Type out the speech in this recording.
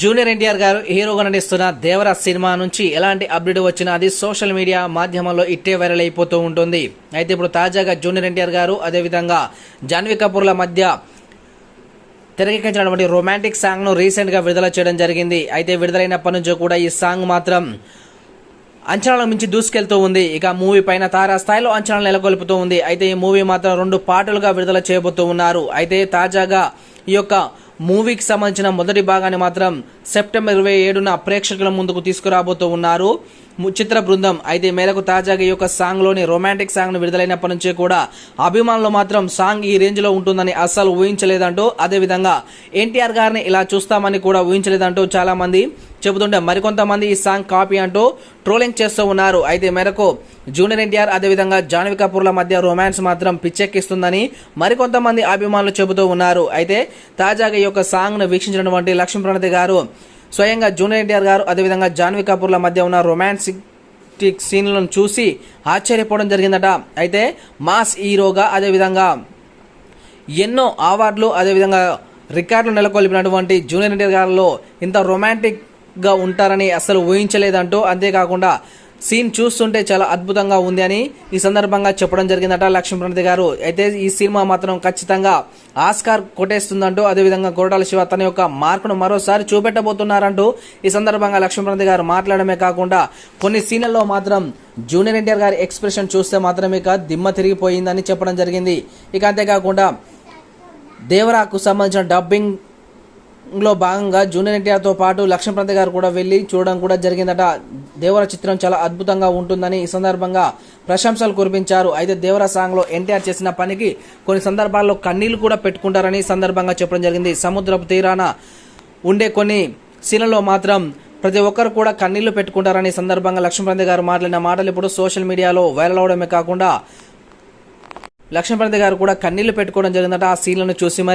Junior NTR గారు హీరోగా నటిస్తున్న దేవర సినిమా నుంచి ఎలాంటి అప్డేట్ వచ్చినా అది సోషల్ మీడియా మాధ్యమంలో ఇట్టే వైరల్ అయిపోతూ ఉంటుంది. అయితే ఇప్పుడు తాజాగా జూనియర్ ఎన్టీఆర్ గారు అదేవిధంగా జాన్వీ కపూర్ల మధ్య తెరకెక్కించినటువంటి రొమాంటిక్ సాంగ్ను రీసెంట్గా విడుదల చేయడం జరిగింది. అయితే విడుదలైనప్పటి నుంచి కూడా ఈ సాంగ్ మాత్రం అంచనాల మించి దూసుకెళ్తూ ఉంది. ఇక మూవీ పైన తారా స్థాయిలో అంచనాలు నెలకొల్పుతూ ఉంది. అయితే ఈ మూవీ మాత్రం రెండు పాటలుగా విడుదల చేయబోతూ ఉన్నారు. అయితే తాజాగా ఈ యొక్క మూవీకి సంబంధించిన మొదటి భాగాన్ని మాత్రం సెప్టెంబర్ ఇరవై ఏడున ప్రేక్షకుల ముందుకు తీసుకురాబోతూ ఉన్నారు. చిత్ర బృందం. అయితే మేరకు తాజాగా ఈ యొక్క సాంగ్లోని రొమాంటిక్ సాంగ్ను విడుదలైనప్పటి నుంచి కూడా అభిమానులు మాత్రం సాంగ్ ఈ రేంజ్లో ఉంటుందని అస్సలు ఊహించలేదంటూ అదేవిధంగా ఎన్టీఆర్ గారిని ఇలా చూస్తామని కూడా ఊహించలేదంటూ చాలా మంది చెబుతుంటే మరికొంతమంది ఈ సాంగ్ కాపీ అంటూ ట్రోలింగ్ చేస్తూ ఉన్నారు. అయితే మేరకు జూనియర్ ఎన్టీఆర్ అదేవిధంగా జాన్వి కపూర్ల మధ్య రొమాన్స్ మాత్రం పిచ్చెక్కిస్తుందని మరికొంతమంది అభిమానులు చెబుతూ ఉన్నారు. అయితే తాజాగా ఈ యొక్క సాంగ్ను వీక్షించినటువంటి లక్ష్మీప్రణతి గారు స్వయంగా జూనియర్ ఎన్టీఆర్ గారు అదేవిధంగా జాన్వీ కపూర్ల మధ్య ఉన్న రొమాన్సిక్ సీన్లను చూసి ఆశ్చర్యపోవడం జరిగిందట. అయితే మాస్ హీరోగా అదేవిధంగా ఎన్నో అవార్డులు అదేవిధంగా రికార్డులు నెలకొల్పినటువంటి జూనియర్ ఎన్టీఆర్ గారిలో ఇంత రొమాంటిక్గా ఉంటారని అసలు ఊహించలేదంటూ అంతేకాకుండా సీన్ చూస్తుంటే చాలా అద్భుతంగా ఉంది అని ఈ సందర్భంగా చెప్పడం జరిగిందట లక్ష్మీప్రణతి గారు. అయితే ఈ సినిమా మాత్రం ఖచ్చితంగా ఆస్కార్ కొట్టేస్తుందంటూ అదేవిధంగా గోడాల శివ తన యొక్క మార్కును మరోసారి చూపెట్టబోతున్నారంటూ ఈ సందర్భంగా లక్ష్మీప్రణతి గారు మాట్లాడమే కాకుండా కొన్ని సీన్లలో మాత్రం జూనియర్ ఎన్టీఆర్ గారి ఎక్స్ప్రెషన్ చూస్తే మాత్రమే ఇక దిమ్మ తిరిగిపోయిందని చెప్పడం జరిగింది. ఇక అంతేకాకుండా దేవరాకు సంబంధించిన డబ్బింగ్లో భాగంగా జూనియర్ ఎన్టీఆర్తో పాటు లక్ష్మీప్రతి గారు కూడా వెళ్ళి చూడడం కూడా జరిగిందట. దేవర చిత్రం చాలా అద్భుతంగా ఉంటుందని ఈ సందర్భంగా ప్రశంసలు కురిపించారు. అయితే దేవర సాంగ్లో ఎన్టీఆర్ చేసిన పనికి కొన్ని సందర్భాల్లో కన్నీళ్ళు కూడా పెట్టుకుంటారని సందర్భంగా చెప్పడం జరిగింది. సముద్రపు తీరాన ఉండే కొన్ని సీన్లలో మాత్రం ప్రతి ఒక్కరు కూడా కన్నీళ్ళు పెట్టుకుంటారని సందర్భంగా లక్ష్మీపతి గారు మాట్లాడిన మాటలు ఇప్పుడు సోషల్ మీడియాలో వైరల్ అవడమే కాకుండా లక్ష్మీపతి గారు కూడా కన్నీళ్ళు పెట్టుకోవడం జరిగిందట. ఆ సీన్లను చూసి మరి